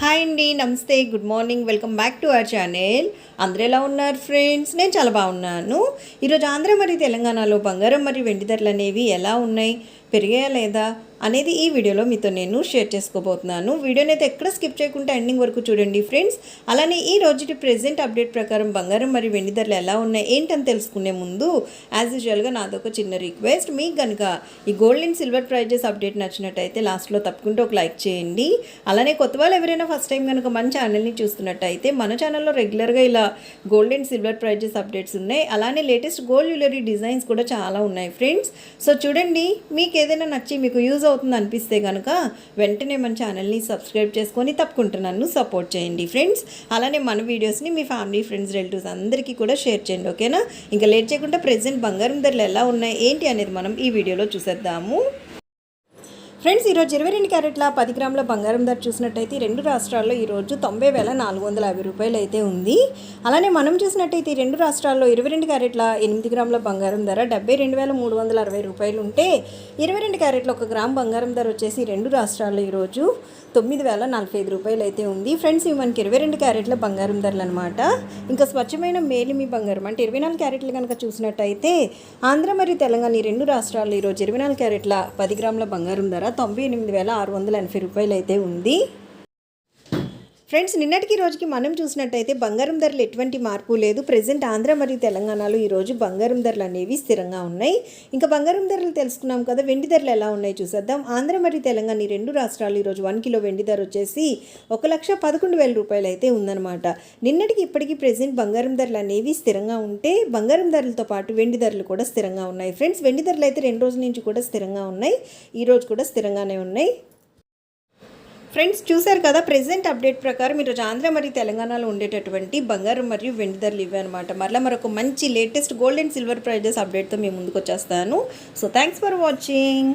Hi అండి నమస్తే good morning welcome back to our channel. అందరూ ఎలా ఉన్నారు ఫ్రెండ్స్? నేను చాలా బాగున్నాను. ఈరోజు ఆంధ్ర మరియు తెలంగాణలో బంగారం మరియు వెండి ధరలు అనేవి ఎలా ఉన్నాయి? పెరిగాయా లేదా? అనేది ఈ వీడియోలో మీతో నేను షేర్ చేసుకోబోతున్నాను. వీడియోని అయితే ఎక్కడ స్కిప్ చేయకుండా ఎండింగ్ వరకు చూడండి ఫ్రెండ్స్. అలానే ఈ రోజుటి ప్రెజెంట్ అప్డేట్ ప్రకారం బంగారం మరియు వెండి ధరలు ఎలా ఉన్నాయి ఏంటని తెలుసుకునే ముందు యాజ్ యూజువల్గా నాదొక చిన్న రిక్వెస్ట్. మీకు కనుక ఈ gold and silver prices update నచ్చినట్టయితే లాస్ట్లో తప్పకుండా ఒక లైక్ చేయండి. అలానే కొత్త వాళ్ళు ఎవరైనా ఫస్ట్ టైం కనుక మన ఛానల్ని చూస్తున్నట్టయితే మన ఛానల్లో రెగ్యులర్గా ఇలా gold and silver prices updates ఉన్నాయి. అలానే లేటెస్ట్ గోల్డ్ జ్యువెలరీ డిజైన్స్ కూడా చాలా ఉన్నాయి ఫ్రెండ్స్. సో చూడండి మీకు ఏదైనా నచ్చి మీకు యూజ్ అవుతుంది అనిపిస్తే కనుక వెంటనే మన ఛానల్ని సబ్స్క్రైబ్ చేసుకొని తప్పకుండా నన్ను సపోర్ట్ చేయండి ఫ్రెండ్స్. అలానే మన వీడియోస్ని మీ ఫ్యామిలీ ఫ్రెండ్స్ రిలేటివ్స్ అందరికీ కూడా షేర్ చేయండి ఓకేనా? ఇంకా లేట్ చేయకుండా ప్రెసెంట్ బంగారం ధరలు ఎలా ఉన్నాయి ఏంటి అనేది మనం ఈ వీడియోలో చూసేద్దాము. ఫ్రెండ్స్ ఈరోజు ఇరవై రెండు క్యారెట్ల పది గ్రాముల బంగారం ధర చూసినట్టయితే రెండు రాష్ట్రాల్లో ఈరోజు తొంభై వేల నాలుగు వందల యాభై రూపాయలు అయితే ఉంది. అలానే మనం చూసినట్టయితే రెండు రాష్ట్రాల్లో ఇరవై రెండు క్యారెట్ల ఎనిమిది గ్రాముల బంగారం ధర డెబ్బై రెండు వేల మూడు వందల అరవై రూపాయలు ఉంటే ఇరవై రెండు క్యారెట్ల ఒక గ్రామ్ బంగారం ధర వచ్చేసి రెండు రాష్ట్రాల్లో ఈరోజు తొమ్మిది వేల నలభై ఐదు రూపాయలు అయితే ఉంది. ఫ్రెండ్స్ ఇవి మనకి ఇరవై రెండు క్యారెట్ల బంగారం ధరలు అనమాట ఇంకా స్వచ్ఛమైన మేలిమి బంగారం అంటే ఇరవై నాలుగు క్యారెట్లు కనుక చూసినట్టయితే ఆంధ్ర మరియు తెలంగాణ ఈ రెండు రాష్ట్రాల్లో ఈరోజు ఇరవై నాలుగు క్యారెట్ల పది గ్రాముల బంగారం ధర తొంభై ఎనిమిది వేల ఆరు వందల ఎనభై రూపాయలు అయితే ఉంది. ఫ్రెండ్స్ నిన్నటికి రోజుకి మనం చూసినట్టయితే బంగారం ధరలు ఎటువంటి మార్పు లేదు. ప్రజెంట్ ఆంధ్ర మరియు తెలంగాణలో ఈరోజు బంగారం ధరలు అనేవి స్థిరంగా ఉన్నాయి. ఇంకా బంగారం ధరలు తెలుసుకున్నాం కదా వెండి ధరలు ఎలా ఉన్నాయి చూసేద్దాం. ఆంధ్ర మరియు తెలంగాణ ఈ రెండు రాష్ట్రాలు ఈరోజు వన్ కిలో వెండి ధర వచ్చేసి ఒక లక్ష పదకొండు వేల రూపాయలు అయితే ఉందన్నమాట. నిన్నటికి ఇప్పటికీ ప్రజెంట్ బంగారం ధరలు అనేవి స్థిరంగా ఉంటే బంగారం ధరలతో పాటు వెండి ధరలు కూడా స్థిరంగా ఉన్నాయి. ఫ్రెండ్స్ వెండి ధరలు అయితే రెండు రోజుల నుంచి కూడా స్థిరంగా ఉన్నాయి. ఈ రోజు కూడా స్థిరంగానే ఉన్నాయి. ఫ్రెండ్స్ చూశారు కదా ప్రజెంట్ అప్డేట్ ప్రకారం ఈరోజు ఆంధ్ర మరియు తెలంగాణలో ఉండేటటువంటి బంగారం మరియు వెండి ధరలు ఇవే అనమాట మరలా మరొక మంచి latest gold and silver prices అప్డేట్తో మేము ముందుకు వచ్చేస్తాను. So thanks for watching